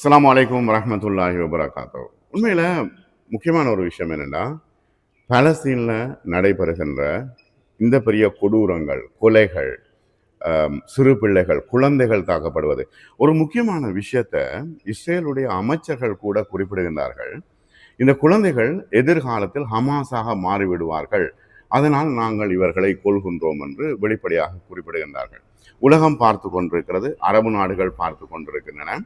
அஸ்லாம் வலைக்கம் வரமத்துல்லாஹி வபரகாத்தோ உண்மையில் முக்கியமான ஒரு விஷயம் என்னென்னா பலஸ்தீனில் நடைபெறுகின்ற இந்த பெரிய கொடூரங்கள் கொலைகள் சிறு பிள்ளைகள் குழந்தைகள் தாக்கப்படுவது. ஒரு முக்கியமான விஷயத்தை இஸ்ரேலுடைய அமைச்சர்கள் கூட குறிப்பிடுகின்றார்கள். இந்த குழந்தைகள் எதிர்காலத்தில் ஹமாஸாக மாறிவிடுவார்கள். அதனால் நாங்கள் இவர்களை கொள்கின்றோம் என்று வெளிப்படையாக குறிப்பிடுகின்றார்கள். உலகம் பார்த்து கொண்டிருக்கிறது அரபு நாடுகள் பார்த்து கொண்டிருக்கின்றன.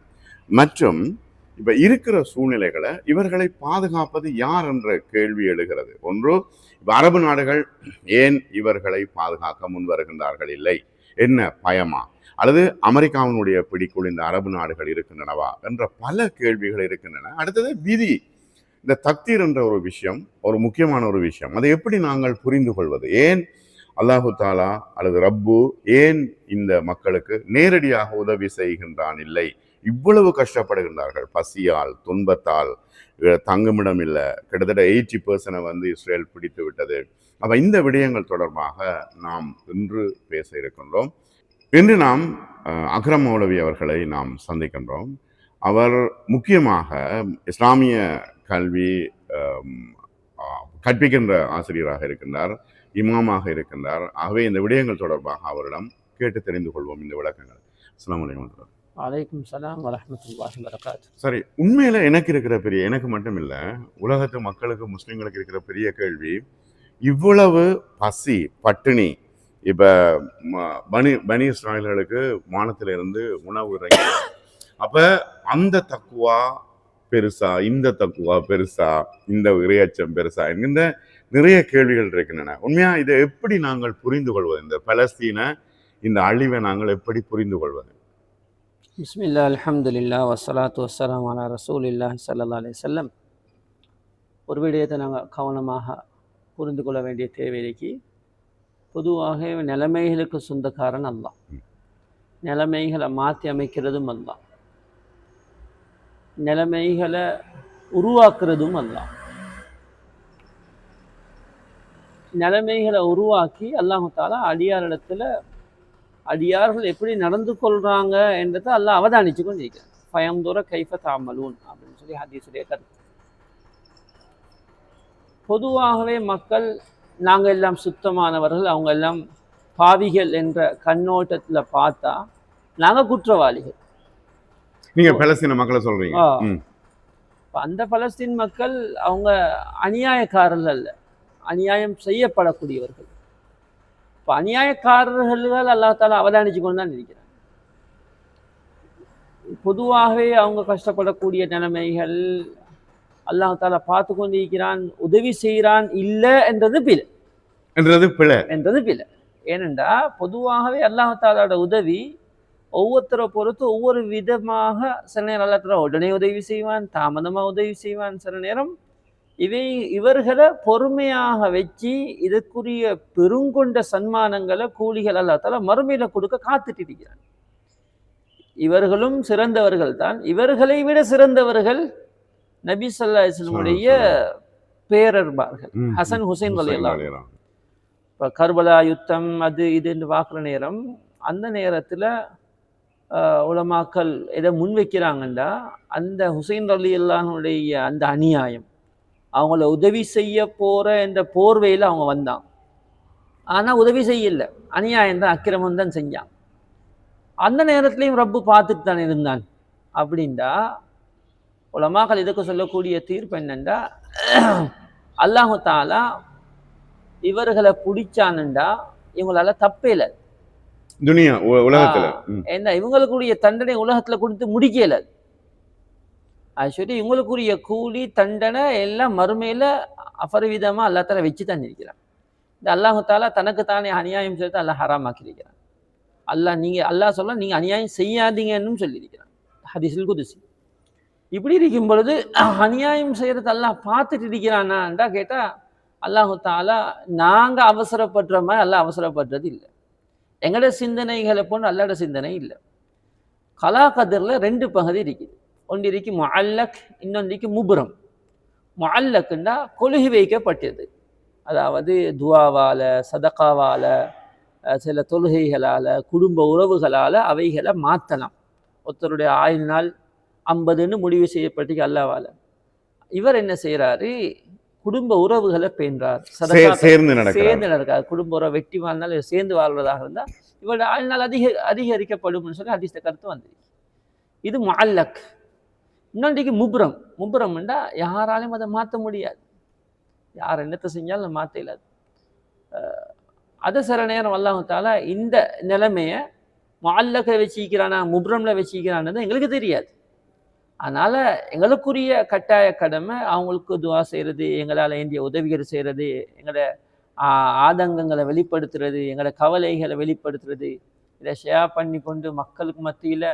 மற்றும் இப்போ இருக்கிற சூழ்நிலைகளை இவர்களை பாதுகாப்பது யார் என்ற கேள்வி எழுகிறது. ஒன்று இப்போ அரபு நாடுகள் ஏன் இவர்களை பாதுகாக்க முன் வருகின்றார்கள்? இல்லை. என்ன பயமா? அல்லது அமெரிக்காவினுடைய பிடிக்குள் இந்த அரபு நாடுகள் இருக்கின்றனவா? என்ற பல கேள்விகள் இருக்கின்றன. அடுத்தது விதி. இந்த தக்தீர் என்ற ஒரு விஷயம் ஒரு முக்கியமான ஒரு விஷயம். அதை எப்படி நாங்கள் புரிந்து கொள்வது? ஏன் அல்லாஹு தாலா அல்லது ரப்பு ஏன் இந்த மக்களுக்கு நேரடியாக உதவி செய்கின்றான் இல்லை? இவ்வளவு கஷ்டப்படுகின்றார்கள். பசியால் துன்பத்தால் தங்குமிடம் இல்லை. கிட்டத்தட்ட எயிட்டி பர்சனை வந்து இஸ்ரேல் பிடித்து விட்டது. அப்போ இந்த விடயங்கள் தொடர்பாக நாம் இன்று பேச இருக்கின்றோம். இன்று நாம் அக்ரம் மௌலவி அவர்களை நாம் சந்திக்கின்றோம். அவர் முக்கியமாக இஸ்லாமிய கல்வி கற்பிக்கின்ற ஆசிரியராக இருக்கின்றார். இமாமாக இருக்கின்றார். ஆகவே இந்த விடயங்கள் தொடர்பாக அவரிடம் கேட்டு தெரிந்து கொள்வோம் இந்த விளக்கங்கள். அலைக்கும் வரஹ்மத்துல்லாஹி. வலைக்கும் சலாம் வரஹ்மத்துல்லாஹி வரகாத்து சரி உண்மையில எனக்கு இருக்கிற பெரிய எனக்கு மட்டும் இல்ல உலகத்து மக்களுக்கு முஸ்லிம்களுக்கு இருக்கிற பெரிய கேள்வி இவ்வளவு பசி பட்டினி இப்ப பனி பனி இஸ்ராயல்களுக்கு வானத்திலிருந்து உணவு இறங்கி அப்ப அந்த தக்குவா பெருசா இந்த தக்குவா பெருசா இந்த இரையச்சம் பெருசா என்கின்ற நிறைய கேள்விகள் இருக்கின்றன. உண்மையா இதை எப்படி நாங்கள் புரிந்து கொள்வது? இந்த பலஸ்தீன இந்த அழிவை நாங்கள் எப்படி புரிந்து கொள்வது? பிஸ்மில்லா அல்ஹம்துலில்லா வஸ்ஸலாத்து வஸ்ஸலாம் அலா ரசூலில்லாஹி ஸல்லல்லாஹு அலைஹி வஸல்லம். ஒரு விடயத்தை நாங்கள் கவனமாக புரிந்து கொள்ள வேண்டிய தேவைக்கு பொதுவாக நிலைமைகளுக்கு சொந்தக்காரன் அல்லாஹ். நிலைமைகளை மாற்றி அமைக்கிறதும் அல்லாஹ். நிலைமைகளை உருவாக்குறதும் அல்லாஹ். நிலைமைகளை உருவாக்கி அல்லாஹு தாலா அடியாரிடத்துல அடியார்கள் எப்படி நடந்து கொள்றாங்க என்றதை அல்லாஹ் அவதானிச்சு கொண்டிருக்கிறார் பயம்துர கைஃப தாமலூன் அப்படின்னு சொல்லி ஹதீஸுடைய கருத்து. பொதுவாகவே மக்கள் நாங்கள் எல்லாம் சுத்தமானவர்கள் அவங்க எல்லாம் பாவிகள் என்ற கண்ணோட்டத்துல பார்த்தா நாங்க குற்றவாளிகள். நீங்க பலஸ்தீன மக்களை. இப்ப அந்த பலஸ்தீன் மக்கள் அவங்க அநியாயக்காரர்கள் அல்ல. அநியாயம் செய்யப்படக்கூடியவர்கள். இப்போ அநியாயக்காரர்கள் அல்லாஹ் தாலா அவதானிச்சு கொண்டு தான் இருக்கிறாங்க பொதுவாகவே அவங்க கஷ்டப்படக்கூடிய நிலைமைகள் அல்லாஹ் தாலா பார்த்து கொண்டு இருக்கிறான் உதவி செய்கிறான் இல்லை என்றது பிழை. என்றது பிழை. என்றது பிழை. ஏனென்றா பொதுவாகவே அல்லாஹ் தாலாவோட உதவி ஒவ்வொருத்தரை பொறுத்து ஒவ்வொரு விதமாக சில நேரம் அல்லா தாலா உடனே உதவி செய்வான் தாமதமாக உதவி செய்வான் சில நேரம். இவை இவர்களை பொறுமையாக வச்சு இதற்குரிய பெருங்கொண்ட சன்மானங்களை கூலிகள் அல்லா தாலா மறுமையில கொடுக்க காத்துட்டு இருக்கிறான் இவர்களும் சிறந்தவர்கள் தான் இவர்களை விட சிறந்தவர்கள் நபி அலைஹி வஸல்லமுடைய பேரர்பார்கள். ஹசன் ஹுசைன். ரலியல்லாஹு. இப்போ கர்பலா யுத்தம் அது இதுன்னு பார்க்குற நேரம் அந்த நேரத்தில் உலமாக்கள் எதை முன்வைக்கிறாங்கன்னா அந்த ஹுசைன் அலி அல்லாஹனுடைய அந்த அநியாயம் அவங்கள உதவி செய்ய போகிற என்ற போர்வையில் அவங்க வந்தாங்க. ஆனால் உதவி செய்யல. அநியாயம் தான் அக்கிரமம் தான் செஞ்சான் அந்த நேரத்துலையும் ரப்பு பார்த்துட்டு தான் இருந்தான். அப்படின்டா உலமாக்கள் இதுக்கு சொல்லக்கூடிய தீர்ப்பு என்னண்டா அல்லாஹு தாலா இவர்களை பிடிச்சானுண்டா இவங்களால தப்பே இல்லை. துனியா உலகத்துல. ம். ஏன்னா இவங்களுக்குரிய தண்டனை உலகத்துல கொடுத்து முடிக்கல. அது சொல்லி இவங்களுக்குரிய கூலி தண்டனை எல்லாம் மறுமையில் அபரிவிதமாக அல்லா வச்சு தான் இருக்கிறான் இந்த அல்லாஹு தாலா தனக்கு தானே அநியாயம் சொல்லிட்டு அல்லாஹ் ஹராமாக்கி இருக்கிறான் அல்லாஹ் நீங்கள் அல்லாஹ் சொல்ல நீங்கள் அநியாயம் செய்யாதீங்கன்னு சொல்லியிருக்கிறான். ஹதீஸில் குதிசி. இப்படி இருக்கும் பொழுது அநியாயம் செய்கிறது அல்லாஹ் பார்த்துட்டு இருக்கிறானான்டா கேட்டால் அல்லாஹு தாலா நாங்கள் அவசரப்படுற மாதிரி அல்லாஹ் அவசரப்படுறது இல்லை. எங்களோட சிந்தனைகளை போன்று அல்லாட சிந்தனை இல்லை. கலா கதிரில் ரெண்டு பகுதி இருக்குது. ஒன்று இருக்கு முஅல்லக் இன்னொன்றைக்கு முபுரம். முஅல்லக்குன்னா கொலுகி வைக்கப்பட்டது. அதாவது துவாவால சதகாவால அஹ், சில தொழுகைகளால் குடும்ப உறவுகளால் அவைகளை மாற்றலாம் ஒருத்தருடைய ஆயுள் நாள் ஐம்பதுன்னு முடிவு செய்யப்பட்டு அல்லாவால. இவர் என்ன செய்றாரு? குடும்ப உறவுகளை பேன்றார். சேர்ந்து நடக்காது குடும்ப உறவு வெட்டி வாழ்நாள் இவர் சேர்ந்து வாழ்வதாக இருந்தால் இவருடைய ஆழ்நாள் அதிக அதிகரிக்கப்படும் சொல்லி அதிர்ஷ்ட கருத்து வந்திருக்கு. இது முஅல்லக். இன்னொன்றைக்கு முப்ரம். முப்ரம்னா யாராலையும் அதை மாற்ற முடியாது. யார் என்னத்தை செஞ்சாலும் மாற்ற இயலாது. அதை சில நேரம் அல்லாஹால இந்த நிலைமையை முஅல்லக்கை வச்சிக்கிறானா முபுரமில் வச்சிக்கிறான்னு எங்களுக்கு தெரியாது. அதனால் எங்களுக்குரிய கட்டாய கடமை அவங்களுக்கு துவா செய்கிறது எங்களால் இந்திய உதவிகள் செய்கிறது எங்களோட ஆதங்கங்களை வெளிப்படுத்துறது எங்களோட கவலைகளை வெளிப்படுத்துறது இதை ஷேர் பண்ணி கொண்டு மக்களுக்கு மத்தியில்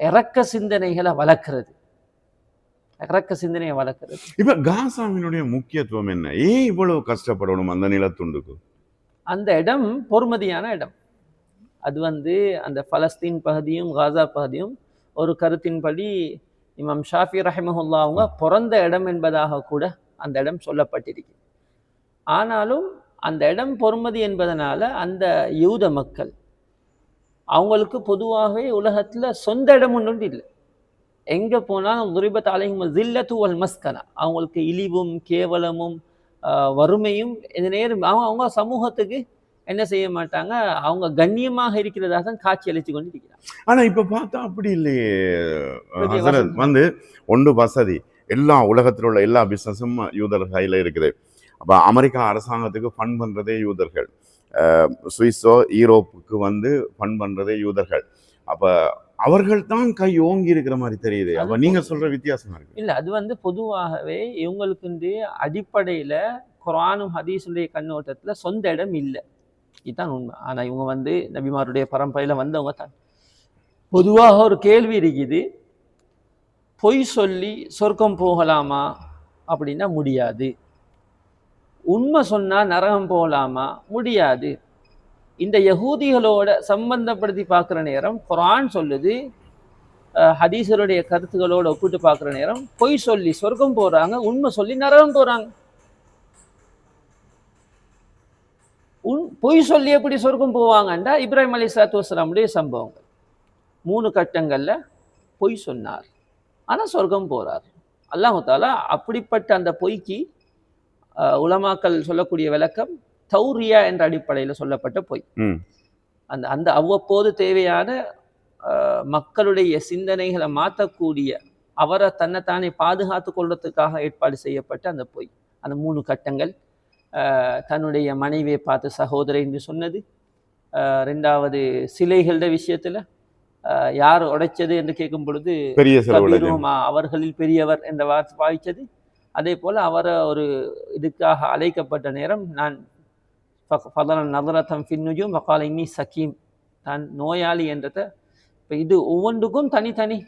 இறக்க சிந்தனைகளை வளர்க்குறது. இறக்க சிந்தனையை வளர்க்குறது. இப்ப காசாவினுடைய முக்கியத்துவம் என்ன? ஏன் இவ்வளவு கஷ்டப்படணும் அந்த நிலத்துண்டுக்கு? அந்த இடம் பொறுமதியான இடம். அது வந்து அந்த பலஸ்தீன் பகுதியும் காசா பகுதியும் ஒரு கருத்தின்படி இமாம் ஷாஃபி ரஹிமஹுல்லா அவங்க பிறந்த இடம் என்பதாக கூட அந்த இடம் சொல்லப்பட்டிருக்கு ஆனாலும் அந்த இடம் பொறுமதி என்பதனால அந்த யூத மக்கள் அவங்களுக்கு பொதுவாகவே உலகத்துல சொந்த இடம் ஒன்று இல்லை. எங்க போனாலும் துரிபத் அலைஹிம் ஜில்லத்து வல் மஸ்கனா. அவங்களுக்கு இழிவும் கேவலமும் வறுமையும் இந்த நேரம் அவங்க அவங்க சமூகத்துக்கு என்ன செய்ய மாட்டாங்க? அவங்க கண்ணியமாக இருக்கிறதா தான் காட்சி அளித்து கொண்டு இருக்கிறாங்க ஆனா இப்ப பார்த்தா அப்படி இல்லையே. வந்து ஒன்று வசதி. எல்லா உலகத்தில் உள்ள எல்லா பிசினஸும் யூதர் கையில இருக்குது. அப்ப அமெரிக்கா அரசாங்கத்துக்கு ஃபண்ட் பண்றதே யூதர்கள். சுவிஸோ ஈரோப்புக்கு வந்து ஃபண்ட் பண்றதே யூதர்கள். அப்ப அவர்கள் தான் கை ஓங்கி இருக்கிற மாதிரி தெரியுது. அப்ப அது நீங்க சொல்ற வித்தியாசமா இருக்கு. இல்ல அது வந்து பொதுவாகவே இவங்களுக்கு அடிப்படையில குர்ஆனும் ஹதீஸுடைய கண்ணோட்டத்துல சொந்த இடம் இல்லை. இதுதான் உண்மை. ஆனா இவங்க வந்து நபிமாருடைய பரம்பரையில வந்தவங்க தான். பொதுவாக ஒரு கேள்வி இருக்குது. பொய் சொல்லி சொர்க்கம் போகலாமா? அப்படின்னா முடியாது. உண்மை சொன்னா நரகம் போகலாமா முடியாது. இந்த யகூதிகளோட சம்பந்தப்படுத்தி பார்க்குற நேரம் குரான் சொல்லுது. ஹதீசருடைய ஹதீஸருடைய கருத்துக்களோட ஒப்பிட்டு பார்க்குற நேரம் பொய் சொல்லி சொர்க்கம் போறாங்க உண்மை சொல்லி நரகம் போறாங்க. உன் பொய் சொல்லி எப்படி சொர்க்கம் போவாங்கண்டா இப்ராஹிம் அலி சாத்து வஸ்லாமுடைய சம்பவங்கள். மூணு கட்டங்கள்ல பொய் சொன்னார். ஆனா சொர்க்கம் போகிறார் அல்லாஹாலா அப்படிப்பட்ட அந்த பொய்க்கு உலமாக்கள் சொல்லக்கூடிய விளக்கம் தௌரியா என்ற அடிப்படையில் சொல்லப்பட்ட பொய். அந்த அந்த அவ்வப்போது தேவையான மக்களுடைய சிந்தனைகளை மாற்றக்கூடிய அவரை தன்னைத்தானே பாதுகாத்து கொள்றதுக்காக ஏற்பாடு செய்யப்பட்ட அந்த பொய். அந்த மூணு கட்டங்கள் தன்னுடைய மனைவியை பார்த்து சகோதரி என்று சொன்னது. ரெண்டாவது சிலைகளோட விஷயத்துல யார் உடைச்சது என்று கேட்கும் பொழுது அவர்களில் பெரியவர் என்ற வார்த்தை பாவிச்சது அதே போல அவரை ஒரு இதுக்காக அழைக்கப்பட்ட நேரம் நான் நதரத்தம் ஃபின்னுஜும் வக்கால இன்னி சக்கீம் தான் நோயாளி என்றத இப்போ இது ஒவ்வொன்றுக்கும் தனித்தனி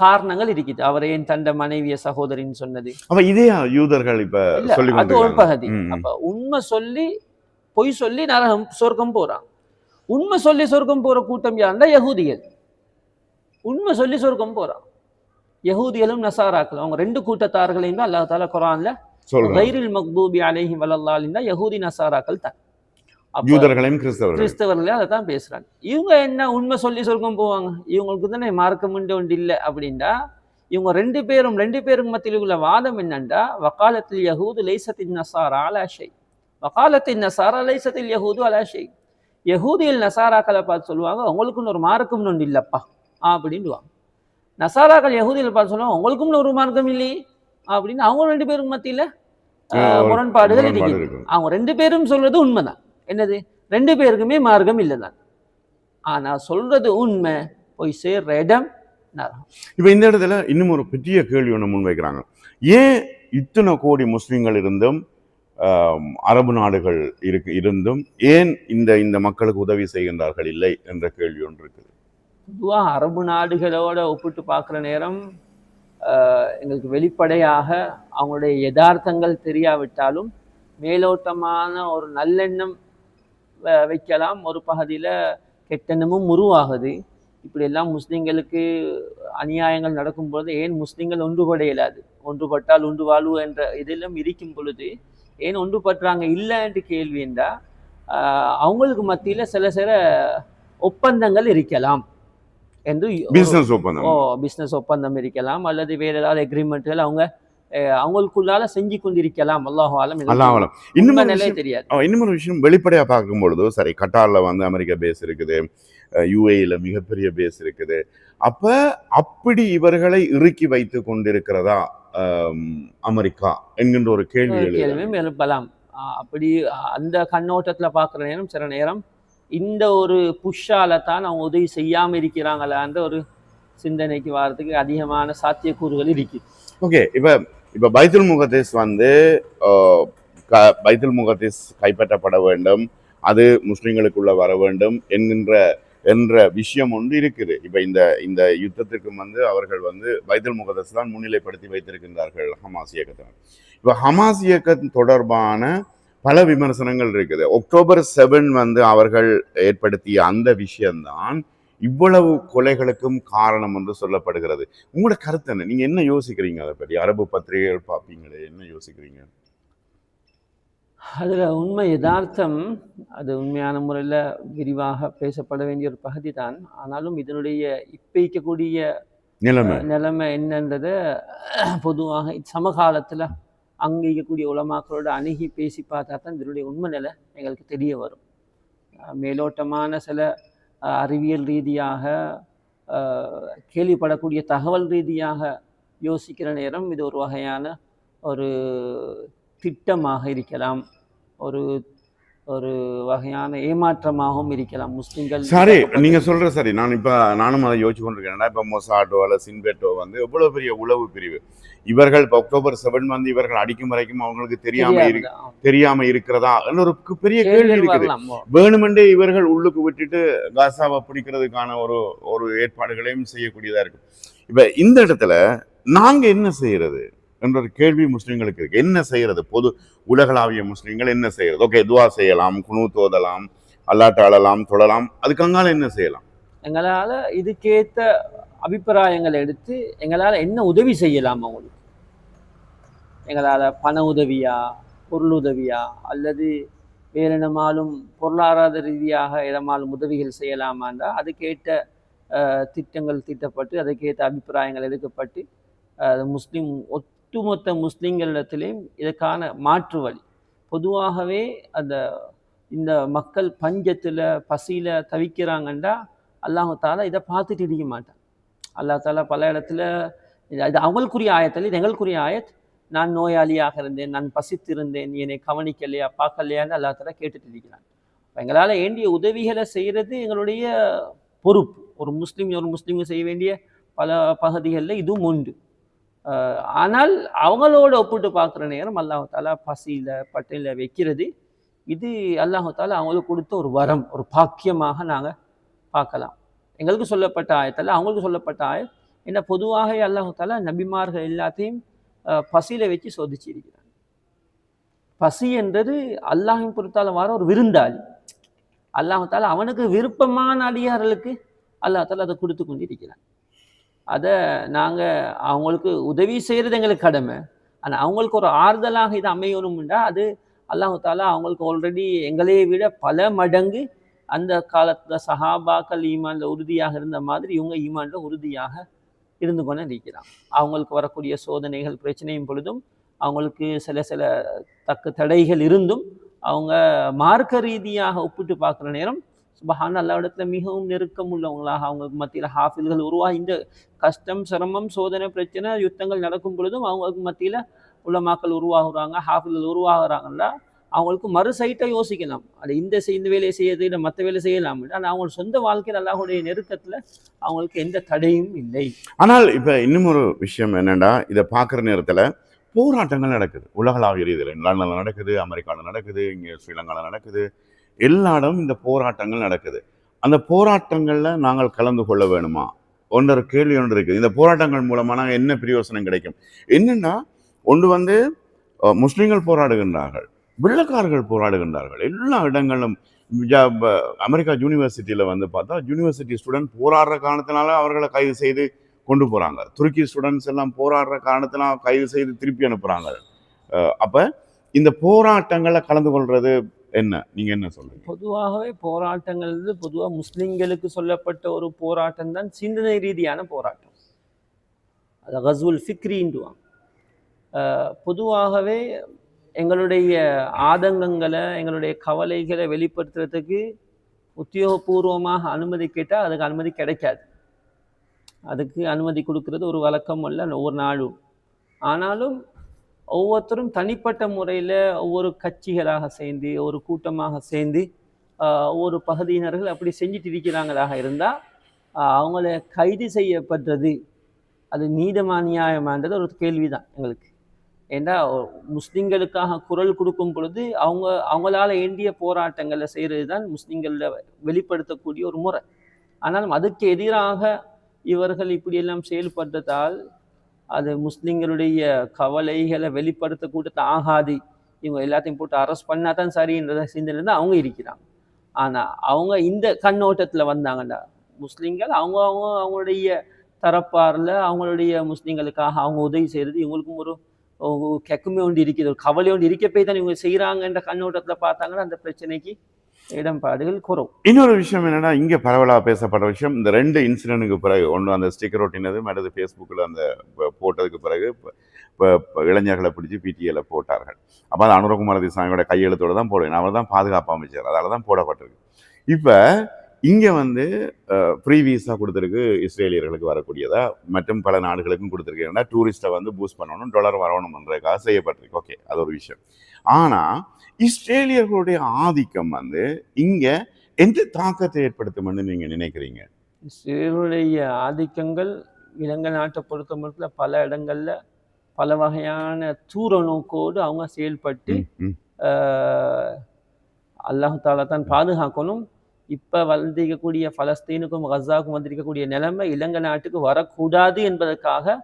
காரணங்கள் இருக்குது. அவர் ஏன் தண்ட மனைவிய சகோதரின்னு சொன்னது. அப்ப இதே யூதர்கள் இப்ப அது ஒரு. பகுதி. அப்ப உண்மை சொல்லி பொய் சொல்லி நரகம் சொர்க்கம் போறான். உண்மை சொல்லி சொர்க்கம் போற கூட்டம் யாருன்னா யகூதிகள். உண்மை சொல்லி சொர்க்கம் போறான். யகூதிகளும் நசாராக்கள். அவங்க ரெண்டு கூட்டத்தார்களையும் தான் அல்லாஹ் தாலா குரான்ல கைரில் மக்தூபி அலைஹி வலல்லாலின் தான் யகூதி நசாராக்கள் தான் யூதர்களையும் கிறிஸ்தவர்கள் அதை தான் பேசுறாங்க. இவங்க என்ன உண்மை சொல்லி சொர்க்கம் போவாங்க? இவங்களுக்கு தானே மார்க்கம் உண்டு ஒன்று இல்லை அப்படின்னா இவங்க ரெண்டு பேரும் ரெண்டு பேருக்கு மத்தியில் உள்ள வாதம் என்னண்டா? வக்காலத்தில் யஹூது லைசத்தின் நசாரா அலாஷை வக்காலத்தின் நசாரா லைசத்தில் யஹூது அலாஷை யஹூதியில் நசாராக்களை பார்த்து சொல்லுவாங்க உங்களுக்குன்னு ஒரு மார்க்கம்னு ஒன்று இல்லப்பா. அப்படின்டுவாங்க நசாராக்கள் யஹூதியில் பார்த்து சொல்லுவாங்க உங்களுக்குன்னு ஒரு மார்க்கம் இல்லையே? அப்படின்னு அவங்க ரெண்டு பேருக்கு மத்தியில முரண்பாடுகள் இருக்கு. அவங்க ரெண்டு பேரும் சொல்றது உண்மைதான். என்னது? ரெண்டு பேருக்குமே மார்க்கம் இல்லைதான். ஆனா சொல்றது உண்மை போய் சேர்ற இடம் இப்ப இந்த இடத்துல இன்னும் ஒரு பெரிய கேள்வி ஒன்று முன்வைக்கிறாங்க. ஏன் இத்தனை கோடி முஸ்லிம்கள் இருந்தும் அரபு நாடுகள் இருக்கு இருந்தும் ஏன் இந்த இந்த மக்களுக்கு உதவி செய்கின்றார்கள் இல்லை என்ற கேள்வி ஒன்று இருக்குது. பொதுவாக அரபு நாடுகளோட ஒப்பிட்டு பார்க்குற நேரம் எங்களுக்கு வெளிப்படையாக அவங்களுடைய யதார்த்தங்கள் தெரியாவிட்டாலும் மேலோட்டமான ஒரு நல்லெண்ணம் வ- வைக்கலாம். ஒரு பகுதியில் கெட்டெண்ணமும் உருவாகுது. இப்படியெல்லாம் முஸ்லீம்களுக்கு அநியாயங்கள் நடக்கும்பொழுது ஏன் முஸ்லீம்கள் ஒன்றுபடையலாது ஒன்றுபட்டால் ஒன்று வாழ்வு என்ற இதெல்லாம் இருக்கும் பொழுது ஏன் ஒன்றுபட்டுறாங்க இல்லைன்ற கேள்வி என்றால் அவங்களுக்கு மத்தியில் சில சில ஒப்பந்தங்கள் இருக்கலாம். ஒரு- பிசினஸ் ஒப்பந்தம் ஓ பிஸ்னஸ் ஒப்பந்தம் இருக்கலாம் அல்லது வேற ஏதாவது அக்ரிமெண்ட்கள் அவங்க அவங்களுக்குள்ளால செஞ்சு கொண்டிருக்கலாம் அல்லாஹ் ஆலம் அல்லாஹ் இன்னும் ஒரு நிலை விஷயம் தெரியாது இன்னும் ஒரு விஷயம் வெளிப்படையா பார்க்கும் பொழுது சரி கட்டார்ல வந்து அமெரிக்கா பேஸ் இருக்குது யுஏஇல மிகப்பெரிய பேஸ் இருக்குது அப்ப அப்படி இவர்களை இறுக்கி வைத்து கொண்டிருக்கிறதா அமெரிக்கா என்கின்ற ஒரு கேள்வி எழுப்பலாம் அப்படி அந்த கண்ணோட்டத்துல பார்க்குற நேரம் சில நேரம் இந்த ஒரு புஷ்ஷால தான் அவங்க உதவி செய்யாமல் இருக்கிறாங்களான்ற ஒரு சிந்தனைக்கு வர்றதுக்கு அதிகமான சாத்தியக்கூறுகள் இருக்குது ஓகே இப்போ இப்போ பைத்துல் முகதீஸ் வந்து க- பைத்துல் முகதீஸ் கைப்பற்றப்பட வேண்டும் அது முஸ்லீம்களுக்குள்ளே வர வேண்டும் என்கின்ற என்ற விஷயம் ஒன்று இருக்குது. இப்போ இந்த இந்த யுத்தத்திற்கும் வந்து அவர்கள் வந்து பைத்துல் முகதஸ் தான் முன்னிலைப்படுத்தி வைத்திருக்கின்றார்கள் ஹமாஸ் இயக்கத்தினர் இப்போ ஹமாஸ் இயக்கம் தொடர்பான பல விமர்சனங்கள் இருக்குது. அக்டோபர் செவன் வந்து அவர்கள் ஏற்படுத்திய அந்த விஷயம்தான் இவ்வளவு கொலைகளுக்கும் காரணம் என்று சொல்லப்படுகிறது. உங்களோட கருத்து என்ன? நீங்க என்ன யோசிக்கிறீங்க அதை பற்றி அரபு பத்திரிகைகள் பார்ப்பீங்களே என்ன யோசிக்கிறீங்க? அதுல உண்மை யதார்த்தம் அது உண்மையான முறையில விரிவாக பேசப்பட வேண்டிய ஒரு பகுதி தான் ஆனாலும் இதனுடைய இப்ப இருக்கக்கூடிய நிலைமை நிலைமை என்னன்றதை பொதுவாக சமகாலத்துல அங்கே இருக்கக்கூடிய உலமாக்களோட அணுகி பேசி பார்த்தா தான் இதனுடைய உண்மை நிலை எங்களுக்கு தெரிய வரும். மேலோட்டமான சில அறிவியல் ரீதியாக கேள்விப்படக்கூடிய தகவல் ரீதியாக யோசிக்கிற நேரம் இது ஒரு வகையான ஒரு திட்டமாக இருக்கலாம். ஒரு ஒரு வகையான ஏமாற்றமாகவும் இருக்கலாம். முஸ்லிம்கள் சரி நீங்க சொல்ற சரி நான் இப்ப நானும் அதை யோசிச்சு கொண்டிருக்கேன் இப்ப மொசாட்டோ அல்ல சின்பெட்டோ வந்து எவ்வளவு பெரிய உளவு பிரிவு. இவர்கள் இப்ப அக்டோபர் செவன் வந்து இவர்கள் அடிக்கும் வரைக்கும் அவங்களுக்கு தெரியாம இரு. தெரியாம இருக்கிறதா? ஒரு பெரிய கேள்வி இருக்குது. வேணுமென்றே இவர்கள் உள்ளுக்கு விட்டுட்டு காசாவை பிடிக்கிறதுக்கான ஒரு ஒரு ஏற்பாடுகளையும் செய்யக்கூடியதா இருக்கு. இப்ப இந்த இடத்துல நாங்க என்ன செய்யறது? என்ற ஒரு கேள்வி முஸ்லிம்களுக்கு இருக்கு. என்ன செய்யறது? பொது உலகளாவிய முஸ்லீம்கள் என்ன செய்யறது? ஓகே துவா செய்யலாம் குனு தோதலாம் அல்லாட்ட அழலாம் தொழலாம் அதுக்கங்கால என்ன செய்யலாம்? எங்களால இதுக்கேத்த அபிப்பிராயங்களை எடுத்து எங்களால என்ன உதவி செய்யலாம் அவங்களுக்கு? எங்களால் பண உதவியா பொருள் உதவியா அல்லது வேறு என்னமாலும் பொருளாதார ரீதியாக இடமாலும் உதவிகள் செய்யலாமா இருந்தால் அதுக்கேற்ற திட்டங்கள் தீட்டப்பட்டு அதுக்கேற்ற அபிப்பிராயங்கள் எடுக்கப்பட்டு முஸ்லீம் ஒத் ஒட்டுமொத்த முஸ்லீம்களிடத்திலையும் இதற்கான மாற்று வழி. பொதுவாகவே அந்த இந்த மக்கள் பஞ்சத்தில் பசியில் தவிக்கிறாங்கண்டா அல்லாஹு தாலா இதை பார்த்துட்டு இருக்க மாட்டான். அல்லாஹ் தாலா பல இடத்துல இது அவங்களுக்குரிய ஆயத்தில் இது எங்களுக்குரிய ஆயத். நான் நோயாளியாக இருந்தேன் நான் பசித்திருந்தேன் நீ என்னை கவனிக்கலையா பார்க்கலையான்னு அல்லா தாலா கேட்டுட்டு இருக்கிறான். எங்களால் வேண்டிய உதவிகளை செய்கிறது எங்களுடைய பொறுப்பு. ஒரு முஸ்லீம் ஒரு முஸ்லீம் செய்ய வேண்டிய பல பகுதிகளில் இதுவும் உண்டு. ஆனால் அவங்களோட ஒப்பிட்டு பார்க்குற நேரம் அல்லாஹாலா பசியில் பட்டையில் வைக்கிறது. இது அல்லாஹ் அவங்களுக்கு கொடுத்த ஒரு வரம் ஒரு பாக்கியமாக நாங்கள் பார்க்கலாம். எங்களுக்கு சொல்லப்பட்ட ஆயத்தில் அவங்களுக்கு சொல்லப்பட்ட ஆயத். என்ன பொதுவாக அல்லாஹ் நபிமார்கள் எல்லாத்தையும் பசியில் பசியில வச்சு சோதிச்சிருக்கிறாங்க. பசி என்றது அல்லாஹின் பொறுத்தால வர ஒரு விருந்தாளி. அல்லாஹால அவனுக்கு விருப்பமான அடியார்களுக்கு அல்லாஹால அதை கொடுத்து கொண்டிருக்கிறான். அதை நாங்கள் அவங்களுக்கு உதவி செய்கிறது எங்களுக்கு கடமை. ஆனால் அவங்களுக்கு ஒரு ஆறுதலாக இது அமையணும்னா அது அல்லாஹு தாலா அவங்களுக்கு ஆல்ரெடி எங்களையே விட பல மடங்கு அந்த காலத்தில் சஹாபாக்கள் ஈமான்ல உறுதியாக இருந்த மாதிரி இவங்க ஈமான்ல உறுதியாக இருந்து கொண்டு இருக்கிறாங்க. அவங்களுக்கு வரக்கூடிய சோதனைகள் பிரச்சனையும் பொழுதும் அவங்களுக்கு சில சில தக்க தடைகள் இருந்தும் அவங்க மார்க்க ரீதியாக ஒப்பிட்டு பார்க்குற நேரம் சுபஹான் அல்லாவிடத்துல மிகவும் நெருக்கம் உள்ளவங்களாக அவங்களுக்கு மத்தியில் ஹாஃபில்கள் உருவாகி இந்த கஷ்டம் சிரமம் சோதனை பிரச்சனை யுத்தங்கள் நடக்கும் பொழுதும் அவங்களுக்கு மத்தியில் உலமாக்கள் உருவாகுறாங்க ஹாஃபில்கள் உருவாகுறாங்கன்னா அவங்களுக்கு மறு சைட்டை யோசிக்கலாம். அது இந்த செய்- இந்த வேலையை செய்யறது இல்லை மற்ற வேலை செய்யலாம் ஆனால் அவங்க சொந்த வாழ்க்கையில் அல்லாஹுடைய நெருக்கத்தில் அவங்களுக்கு எந்த தடையும் இல்லை. ஆனால் இப்போ இன்னும் ஒரு விஷயம் என்னென்னா இதை பார்க்குற நேரத்தில் போராட்டங்கள் நடக்குது. உலகளாவிய ரீதியில் இங்கிலாந்துல நடக்குது அமெரிக்காவில் நடக்குது இங்கே ஸ்ரீலங்காவில் நடக்குது. எல்லா இடமும் இந்த போராட்டங்கள் நடக்குது. அந்த போராட்டங்களில் நாங்கள் கலந்து கொள்ள வேணுமா? ஒன்றரை கேள்வி ஒன்று இருக்குது. இந்த போராட்டங்கள் மூலமாக நாங்கள் என்ன பிரயோசனம் கிடைக்கும்? என்னென்னா ஒன்று வந்து முஸ்லீம்கள் போராடுகின்றார்கள் வெள்ளக்காரர்கள் போராடுகின்றார்கள். எல்லா இடங்களும் அமெரிக்கா யூனிவர்சிட்டியில் வந்து பார்த்தா யூனிவர்சிட்டி ஸ்டூடெண்ட் போராடுற காரணத்தினால அவர்களை கைது செய்து கொண்டு போகிறாங்க துருக்கி ஸ்டூடெண்ட்ஸ் எல்லாம் போராடுற காரணத்தினால் கைது செய்து திருப்பி அனுப்புகிறாங்க அப்போ இந்த போராட்டங்களில் கலந்து கொள்வது என்ன? நீங்க என்ன சொல்றீங்க? பொதுவாகவே போராட்டங்கள் பொதுவாக முஸ்லிம்களுக்கு சொல்லப்பட்ட ஒரு போராட்டம் தான் சிந்தனை ரீதியான போராட்டம். அது ஹசுல் ஃபிக்ரின்டுவாங்க பொதுவாகவே எங்களுடைய ஆதங்கங்களை எங்களுடைய கவலைகளை வெளிப்படுத்துறதுக்கு உத்தியோகபூர்வமாக அனுமதி கேட்டால் அதுக்கு அனுமதி கிடைக்காது. அதுக்கு அனுமதி கொடுக்கறது ஒரு வழக்கம் அல்ல ஒவ்வொரு நாளும். ஆனாலும் ஒவ்வொருத்தரும் தனிப்பட்ட முறையில் ஒவ்வொரு கட்சிகளாக சேர்ந்து ஒரு கூட்டமாக சேர்ந்து ஒவ்வொரு பகுதியினர்கள் அப்படி செஞ்சுட்டு இருக்கிறாங்களாக இருந்தால் அவங்கள கைது செய்யப்பட்டது அது நீதமா நியாயமான்றது ஒரு கேள்விதான் எங்களுக்கு. ஏன்னா முஸ்லீம்களுக்காக குரல் கொடுக்கும் பொழுது அவங்க அவங்களால ஏண்டிய போராட்டங்களை செய்கிறது தான் முஸ்லீம்களில் வெளிப்படுத்தக்கூடிய ஒரு முறை. ஆனாலும் அதுக்கு எதிராக இவர்கள் இப்படியெல்லாம் செயல்பட்டதால் அது முஸ்லீம்களுடைய கவலைகளை வெளிப்படுத்தக்கூட ஆகாது இவங்க எல்லாத்தையும் போட்டு அரெஸ்ட் பண்ணால் தான் சரின்றத சிந்தனை தான் அவங்க இருக்கிறாங்க. ஆனால் அவங்க இந்த கண்ணோட்டத்தில் வந்தாங்கன்னா முஸ்லீம்கள் அவங்க அவங்க அவங்களுடைய தரப்பாரில் அவங்களுடைய முஸ்லீம்களுக்காக அவங்க உதவி செய்கிறது இவங்களுக்கும் ஒரு கெக்குமே ஒன்று இருக்குது ஒரு கவலை ஒன்று இருக்க தான் இவங்க செய்கிறாங்கன்ற கண்ணோட்டத்தில் பார்த்தாங்கன்னா அந்த பிரச்சனைக்கு இடம்பாடுகள் குறவு. இன்னொரு விஷயம் என்னன்னா இங்கே பரவலாக பேசப்படுற விஷயம் இந்த ரெண்டு இன்சிடென்ட்டுக்கு பிறகு ஒன்று அந்த ஸ்டிக்கர் ஒட்டினது மற்றது ஃபேஸ்புக்கில் அந்த போட்டதுக்கு பிறகு இப்போ இளைஞர்களை பிடிச்சி பிடிஏல போட்டார்கள். அப்போ அது அனுரகுமார திசாமியோட கையெழுத்தோட தான் போடுவேன் அவர் தான் பாதுகாப்பு அமைச்சர். அதால் தான் போடப்பட்டிருக்கு. இப்போ இங்கே வந்து ஃப்ரீ விசா கொடுத்துருக்கு இஸ்ரேலியர்களுக்கு வரக்கூடியதா மற்றும் பல நாடுகளுக்கும் கொடுத்துருக்கு. ஏன்னா டூரிஸ்ட்டை வந்து பூஸ்ட் பண்ணணும் டாலர் வரணும்ன்றதுக்காக செய்யப்பட்டிருக்கு. ஓகே அது ஒரு விஷயம். ஆனால் இஸ்ரேலியர்களுடைய ஆதிக்கம் வந்து இங்கே எந்த தாக்கத்தை ஏற்படுத்தும்னு நீங்கள் நினைக்கிறீங்க இஸ்ரேலுடைய ஆதிக்கங்கள் இலங்கை நாட்டை பொறுத்த மட்டும் பல இடங்கள்ல பல வகையான தூர நோக்கோடு அவங்க செயல்பட்டு ம், ம். ஆஹ், அல்லாஹ் தாலா தான் பாதுகாக்கணும் இப்போ வந்திருக்கக்கூடிய பலஸ்தீனுக்கும் கசாவுக்கும் வந்திருக்கக்கூடிய நிலைமை இலங்கை நாட்டுக்கு வரக்கூடாது என்பதற்காக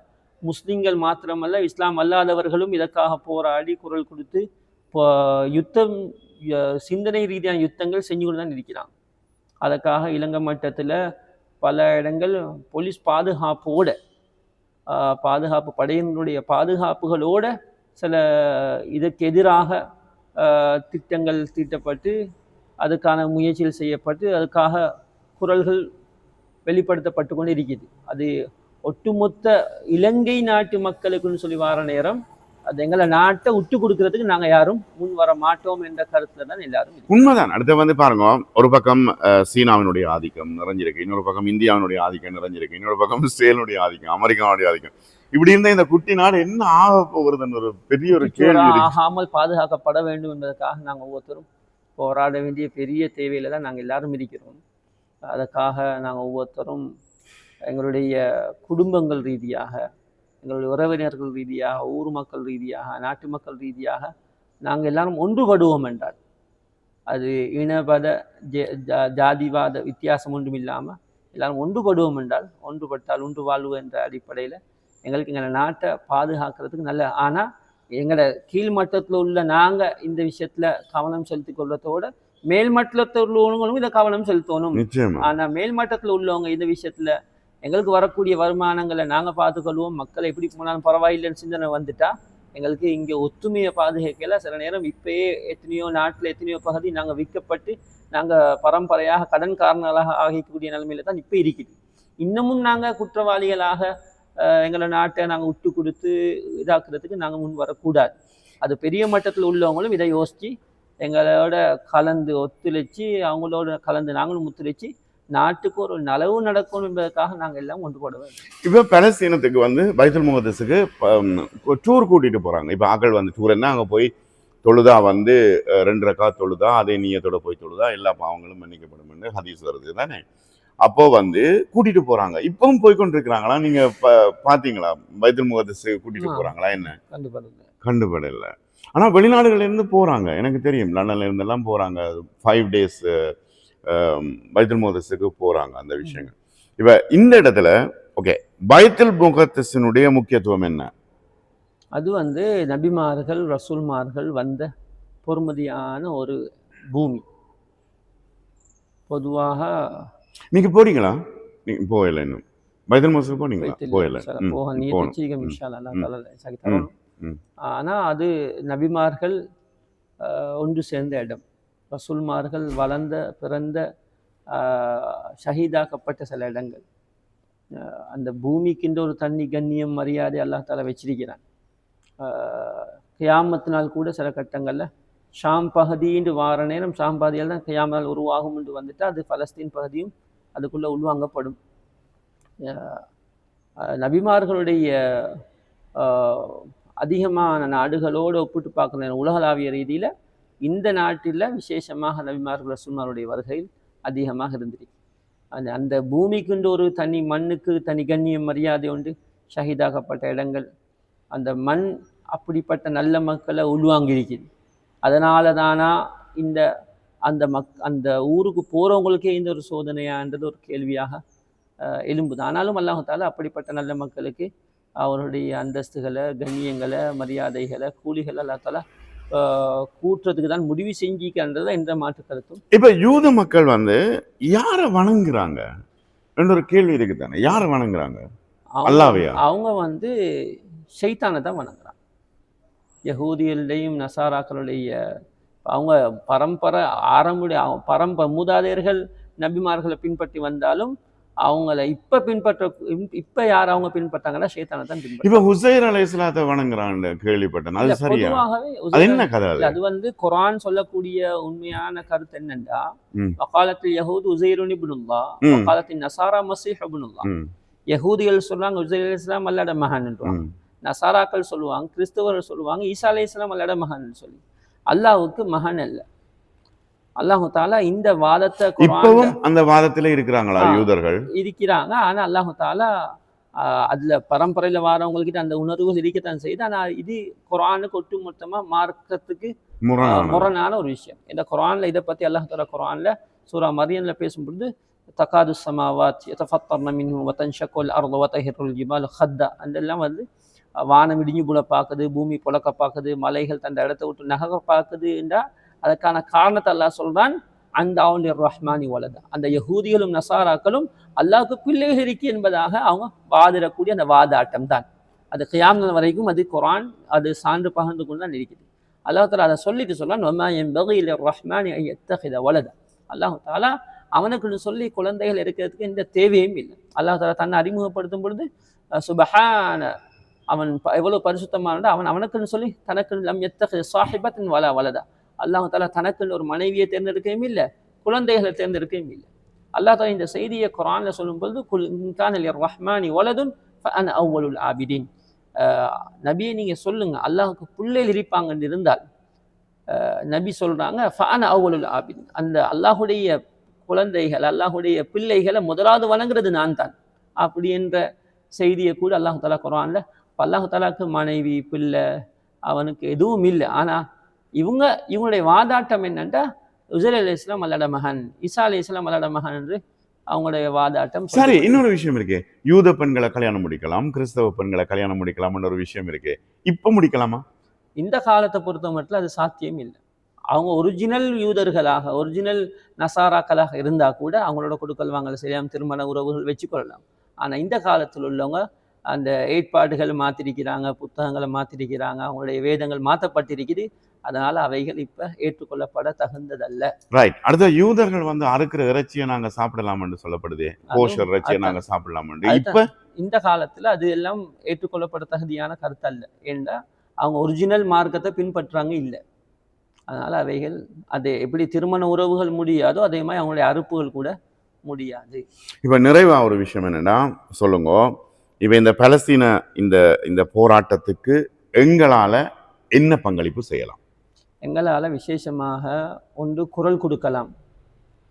முஸ்லிம்கள் மாத்திரமல்ல இஸ்லாம் அல்லாதவர்களும் இதற்காக போராடி குரல் கொடுத்து இப்போ யுத்தம் சிந்தனை ரீதியான யுத்தங்கள் செஞ்சு கொண்டு தான் இருக்கிறான். அதற்காக இலங்கை மட்டத்தில் பல இடங்கள் போலீஸ் பாதுகாப்போட பாதுகாப்பு படையினருடைய பாதுகாப்புகளோட சில இதற்கு எதிராக திட்டங்கள் தீட்டப்பட்டு அதுக்கான முயற்சிகள் செய்யப்பட்டு அதுக்காக குரல்கள் வெளிப்படுத்தப்பட்டு கொண்டு இருக்குது அது ஒட்டுமொத்த இலங்கை நாட்டு மக்களுக்குன்னு சொல்லி வார நேரம் அது எங்களை நாட்டை விட்டு கொடுக்கறதுக்கு நாங்கள் யாரும் முன் வர மாட்டோம் என்ற கருத்துல தான் எல்லாரும். உண்மைதான். அடுத்து வந்து பாருங்க ஒரு பக்கம் சீனாவினுடைய ஆதிக்கம் நிறைஞ்சிருக்கு இன்னொரு பக்கம் இந்தியாவினுடைய ஆதிக்கம் நிறைஞ்சிருக்கு இன்னொரு பக்கம் இஸ்ரேலுடைய ஆதிக்கம் அமெரிக்காவுடைய ஆதிக்கம். இப்படி இருந்த இந்த குட்டி நாடு என்ன ஆக போகுதுன்னு ஒரு பெரிய ஒரு கேள்வி ஆகாமல் பாதுகாக்கப்பட வேண்டும் என்பதற்காக நாங்கள் ஒவ்வொருத்தரும் போராட வேண்டிய பெரிய தேவையில தான் நாங்கள் எல்லாரும் இருக்கிறோம். அதற்காக நாங்கள் ஒவ்வொருத்தரும் எங்களுடைய குடும்பங்கள் ரீதியாக எங்களுடைய உறவினர்கள் ரீதியாக ஊர் மக்கள் ரீதியாக நாட்டு மக்கள் ரீதியாக நாங்கள் எல்லாரும் ஒன்றுபடுவோம் என்றால் அது இனபத ஜாதிவாத வித்தியாசம் ஒன்றும் இல்லாமல் எல்லாரும் ஒன்றுபடுவோம் என்றால் ஒன்றுபட்டால் ஒன்று வாழ்வு என்ற அடிப்படையில் எங்களுக்கு எங்கள் நாட்டை பாதுகாக்கிறதுக்கு நல்ல ஆனால் எங்களோட கீழ்மட்டத்தில் உள்ள நாங்கள் இந்த விஷயத்தில் கவனம் செலுத்திக் கொள்றதோட மேல்மட்டத்தில் உள்ளவங்களும் இதை கவனம் செலுத்தணும். ஆனால் மேல்மட்டத்தில் உள்ளவங்க இந்த விஷயத்தில் எங்களுக்கு வரக்கூடிய வருமானங்களை நாங்கள் பார்த்துக்கொள்வோம். மக்களை எப்படி போனாலும் பரவாயில்லைன்னு சிந்தனை வந்துட்டா எங்களுக்கு இங்கே ஒத்துமையை பாதுகாக்கல. சில நேரம் இப்பயே எத்தனையோ நாட்டில் எத்தனையோ பகுதி நாங்கள் விற்கப்பட்டு நாங்கள் பரம்பரையாக கடன் காரணங்களாக ஆகிக்கக்கூடிய நிலைமையில தான் இப்போ இருக்குது. இன்னமும் நாங்கள் குற்றவாளிகளாக எங்களை நாட்டை நாங்கள் விட்டு கொடுத்து இதாக்குறதுக்கு நாங்கள் முன் வரக்கூடாது. அது பெரிய மட்டத்தில் உள்ளவங்களும் இதை யோசித்து எங்களோட கலந்து ஒத்துழைச்சி அவங்களோட கலந்து நாங்களும் ஒத்துழைச்சி நாட்டுக்கு ஒரு நலவு நடக்கணும் என்பதற்காக நாங்கள் எல்லாம் ஒன்று போட வேண்டும். இப்போ பலஸ்தீனத்துக்கு வந்து பைத்துல் முகதஸுக்கு டூர் கூட்டிட்டு போறாங்க. இப்போ ஆக்கள் வந்து டூர் என்ன? அங்கே போய் தொழுதா வந்து ரெண்டு ரக்கா தொழுதா அதே நீயத்தோட போய் தொழுதா எல்லா பாவங்களும் மன்னிக்கப்படும் ஹதீஸ் வருது. தானே? அப்போ வந்து கூட்டிட்டு போறாங்க. இப்பவும் போய் கொண்டிருக்கிறாங்களா? நீங்க பாத்தீங்களா? பைத்துல் முகதஸ் கூட்டிட்டு. போறாங்களா? என்ன? கண்டுபடல. ஆனா வெளிநாடுகள்ல இருந்து போறாங்க. எனக்கு தெரியும். லண்டன்ல இருந்தெல்லாம் போறாங்க. ஃபைவ் டேஸ் பைத்துல் முகதஸுக்கு போறாங்க அந்த விஷயங்கள். இப்ப இந்த இடத்துல ஓகே பைத்துல் முகத்தஸினுடைய முக்கியத்துவம் என்ன? அது வந்து நபிமார்கள் ரசூல்மார்கள் வந்த பொறுமதியான ஒரு பூமி. பொதுவாக நீங்க போறீங்களா? நீங்க போகல இன்னும். பைத்துல் முகதஸுக்கு போனீங்களா. போகல. போக நீ போகணும். தச்சீகம் ம், இன்ஷா அல்லாஹ் ம், தஆலா சரி தரணும். ம். ஆனா அது நபிமார்கள் ஒன்று சேர்ந்த இடம். ரசூல்மார்கள் வளர்ந்த பிறந்த ஷஹீதாக்கப்பட்ட சில இடங்கள். அந்த பூமிக்குன்ற ஒரு தண்ணி கண்ணியம் மரியாதை அல்லாஹால வச்சிருக்கிறான். கியாமத்தினால் கூட சில கட்டங்களில் ஷாம் பகுதின்னு வார நேரம் ஷாம் பகுதியால் தான் கியாமல் உருவாகும் என்று வந்துட்டு அது பலஸ்தீன் பகுதியும் அதுக்குள்ளே உள்வாங்கப்படும். நபிமார்களுடைய அதிகமான நாடுகளோடு ஒப்பிட்டு பார்க்கணும். உலகளாவிய ரீதியில் இந்த நாட்டில் விசேஷமாக நபிமார்கள் ரசூல்மாருடைய வருகையில் அதிகமாக இருந்திருக்கு. அந்த அந்த பூமிக்குண்டு ஒரு தனி மண்ணுக்கு தனி கண்ணியம் மரியாதை உண்டு. ஷஹீதாகப்பட்ட இடங்கள். அந்த மண் அப்படிப்பட்ட நல்ல மக்களை உள்வாங்கியிருக்குது. அதனால தானா இந்த அந்த மக் அந்த ஊருக்கு போகிறவங்களுக்கே இந்த ஒரு சோதனையான்றது ஒரு கேள்வியாக எழும்புது. ஆனாலும் அல்லாஹால அப்படிப்பட்ட நல்ல மக்களுக்கு அவருடைய அந்தஸ்துகளை கண்ணியங்களை மரியாதைகளை கூலிகளை அல்லாத்தாலா கூட்டுறதுக்கு தான் முடிவு செஞ்சிக்கன்றது என்ற மாற்று கருத்தும். இப்ப யூத மக்கள் வந்து யாரை வணங்குறாங்க? என்ற ஒரு கேள்வி இருக்கு தானே யாரை வணங்குறாங்க? அல்லாவையா? அவங்க வந்து ஷைத்தானை தான் வணங்குறாங்க. யகூதியருடையும் நசாராக்களுடைய அவங்க பரம்பரை ஆரம்புடைய பரம்ப மூதாதையர்கள் நபிமார்களை பின்பற்றி வந்தாலும் அவங்கள இப்ப பின்பற்ற இப்ப யார் அவங்க பின்பற்றாங்கன்னா ஷைத்தானை தான் இப்ப பின்பற்றாங்க ஹுசைர் அலைஹிஸ்ஸலாத்தை வணங்குறான்னு கேள்விப்பட்டேன். அது இல்ல, சரியா? பொதுவாகவே அது உசைர் என்ன கதை இல்ல, அது வந்து குர்ஆன் சொல்லக்கூடிய உண்மையான கருத்து என்னன்னா ம். வகாலத்தில் யஹூத் உசைருன் இப்னுல்லா ம். வகாலத்தில் நசாரா மசீஹ் இப்னுல்லா. யஹூதிகள் சொல்றாங்க உசைர் இஸ்லாம் அல்லாட மகான்ன்றாங்க. நசாராக்கள் சொல்லுவாங்க கிறிஸ்தவர்கள் சொல்லுவாங்க ஈசா அலை இஸ்லாம் அல்லாட மகன் சொல்லி. அல்லாஹ்வுக்கு மகன் அல்ல. அல்லாஹு தாலா இந்த வாதத்தை இப்பவும் அந்த வாதத்துல இருக்கிறாங்களா. யூதர்கள்? இருக்கிறாங்க. ஆனா அல்லாஹு தாலா அதுல பரம்பரையில வாரவங்ககிட்ட அந்த உணர்வுகள் இருக்கத்தான் செய்யுது ஆனா இது குர்ஆனுக்கு ஒட்டுமொத்தமா மார்க்கத்துக்கு முரணான ஒரு விஷயம். இந்த குர்ஆன்ல இதை பத்தி அல்லாஹ் தாலா குர்ஆன்ல சூரா மரியன்ல பேசும்பொழுது தகாது சமாவாத் யதஃபத்தர்ன மின்ஹு வதன்ஷக்குல் அர்து வதஹிருல் ஜிபாலு ஹத்தா. அதெல்லாம் வந்து வானம் இடிஞ்சு புல பார்க்குது பூமி புழக்க பார்க்குது மலைகள் தந்த இடத்த விட்டு நகர பார்க்குதுன்றா அதற்கான காரணத்தை அல்லாஹ் சொல்றான் அந்த அவனுடைய ரஹ்மானி வலதா. அந்த யகூதிகளும் நசாராக்களும் அல்லாஹ்வுக்கு பிள்ளைகள் இருக்கு என்பதாக அவங்க வாதிடக்கூடிய அந்த வாதாட்டம் தான். அது கியாம் வரைக்கும் அது குரான் அது சான்று பகிர்ந்து கொண்டு தான் இருக்குது. அல்லாஹ் தாலா அதை சொல்லிட்டு சொல்றான் ஒமா என் பகையில் ரஹ்மானி எத்தகைத வலத. அல்லாஹ் தாலா அவனுக்குன்னு சொல்லி குழந்தைகள் இருக்கிறதுக்கு எந்த தேவையும் இல்லை. அல்லாஹ் தாலா தன்னை அறிமுகப்படுத்தும் பொழுது சுபஹான அவன் ப- எவ்வளவு பரிசுத்தமான அவன் அவனுக்குன்னு சொல்லி தனக்கு நம் எத்தகைய சாஹிபத்தின் வல வலதா. அல்லாஹ் தாலா தனக்குன்னு ஒரு மனைவியை தேர்ந்தெடுக்கவும் இல்லை குழந்தைகளை தேர்ந்தெடுக்கவும் இல்லை. அல்லாஹ் தாலா இந்த செய்தியை குரான்ல சொல்லும்பொழுது குல் இன்கான ரஹ்மானி வலதுன் அன் அவ்வளுல் ஆபிதீன். நபியை நீங்கள் சொல்லுங்கள் அல்லாஹுக்கு பிள்ளைகள் இருப்பாங்கன்னு இருந்தால் நபி சொல்கிறாங்க ஃபான் அவ்வளுல் ஆபிதீன். அந்த அல்லாஹுடைய குழந்தைகள் அல்லாஹுடைய பிள்ளைகளை முதலாவது வணங்குறது நான் தான். அப்படி என்ற செய்தியை கூட அல்லாஹ் தாலா குரான்ல இப்போ அல்லாஹு தாலாக்கு மனைவி பிள்ளை அவனுக்கு எதுவும் இல்லை. ஆனால் இவங்க இவங்களுடைய வாதாட்டம் என்னன்னா உசைர் அலி இஸ்லாம் அல்லாட மகன் இசா அலி இஸ்லாம் அல்லாட மகன் என்று அவங்களுடைய வாதாட்டம் சரி. இன்னொரு விஷயம் இருக்கு. யூத பெண்களை கல்யாணம் முடிக்கலாம் கிறிஸ்தவ பெண்களை கல்யாணம் முடிக்கலாம்னு ஒரு விஷயம் இருக்கு. இப்ப முடிக்கலாமா? இந்த காலத்தை பொறுத்த மட்டும் அது சாத்தியம் இல்லை. அவங்க ஒரிஜினல் யூதர்களாக ஒரிஜினல் நசாராக்களாக இருந்தா கூட அவங்களோட கொடுக்கல் வாங்கல் செய்யலாம் திருமண உறவுகள் வச்சுக்கொள்ளலாம். ஆனா இந்த காலத்தில் உள்ளவங்க அந்த ஏற்பாடுகள் மாத்திருக்கிறாங்க புத்தகங்களை மாத்திருக்கிறாங்க அவங்களுடைய வேதங்கள் மாற்றப்பட்டிருக்குது அதனால அவைகள் இப்ப ஏற்றுக்கொள்ளப்பட தகுந்ததல்ல. ரைட் அடுத்த யூதர்கள் வந்து அறுக்கிற இறைச்சியை நாங்க சாப்பிடலாம்னு சொல்லப்படுது. கோஷர் இறைச்சியை அதுதான். நாங்க சாப்பிடலாம்னு. அதுதான். இப்ப இந்த காலத்துல அது எல்லாம் ஏற்றுக்கொள்ளப்பட தகுதியான கருத்து அல்ல ஏன்னா அவங்க ஒரிஜினல் மார்க்கத்தை பின்பற்றுறாங்க இல்லை. அதனால அவைகள் அது எப்படி திருமண உறவுகள் முடியாதோ அதே மாதிரி அவங்களுடைய அறுப்புகள் கூட முடியாது. இப்ப நிறைவா ஒரு விஷயம் என்னன்னா சொல்லுங்க. இவை இந்த பலஸ்தீன இந்த இந்த போராட்டத்துக்கு எங்களால் என்ன பங்களிப்பு செய்யலாம்? எங்களால் விசேஷமாக ஒன்று குரல் கொடுக்கலாம்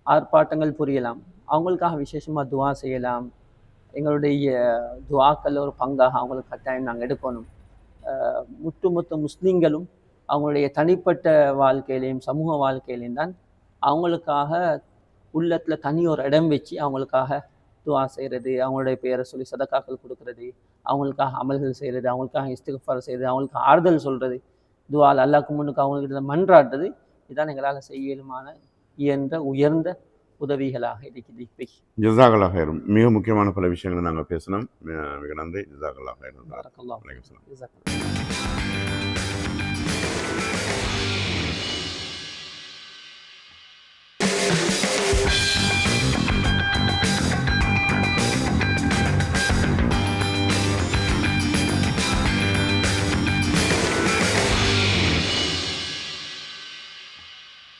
ஆர்ப்பாட்டங்கள் புரியலாம் அவங்களுக்காக விசேஷமாக துவா செய்யலாம் எங்களுடைய துவாக்கள் ஒரு பங்காக அவங்களுக்கு கட்டாயம் நாங்கள் எடுக்கணும். அஹ் முஸ்லீம்களும் அவங்களுடைய தனிப்பட்ட வாழ்க்கையிலையும் சமூக வாழ்க்கையிலையும் தான் அவங்களுக்காக உள்ளத்தில் தனி ஒரு இடம் வச்சு அவங்களுக்காக துவா செய்கிறது அவங்களுடைய பெயரை சொல்லி சதக்காக்கள் கொடுக்கறது அவங்களுக்காக அமல்கள் செய்கிறது அவங்களுக்காக இஸ்திகஃபார் செய்கிறது அவங்களுக்கு ஆறுதல் சொல்கிறது துவால் அல்லாஹ்க்கு முன்னுக்கு அவங்கள்கிட்ட மன்றாடுறது இதான் எங்களால் செய்ய இயலுமான இயன்ற உயர்ந்த உதவிகளாக இருக்குது இவை ஜிசாகலாக மிக முக்கியமான பல விஷயங்களை நாங்கள் பேசணும் மிக நன்றி. வணக்கம். ஜஸாக்கல்லாஹ்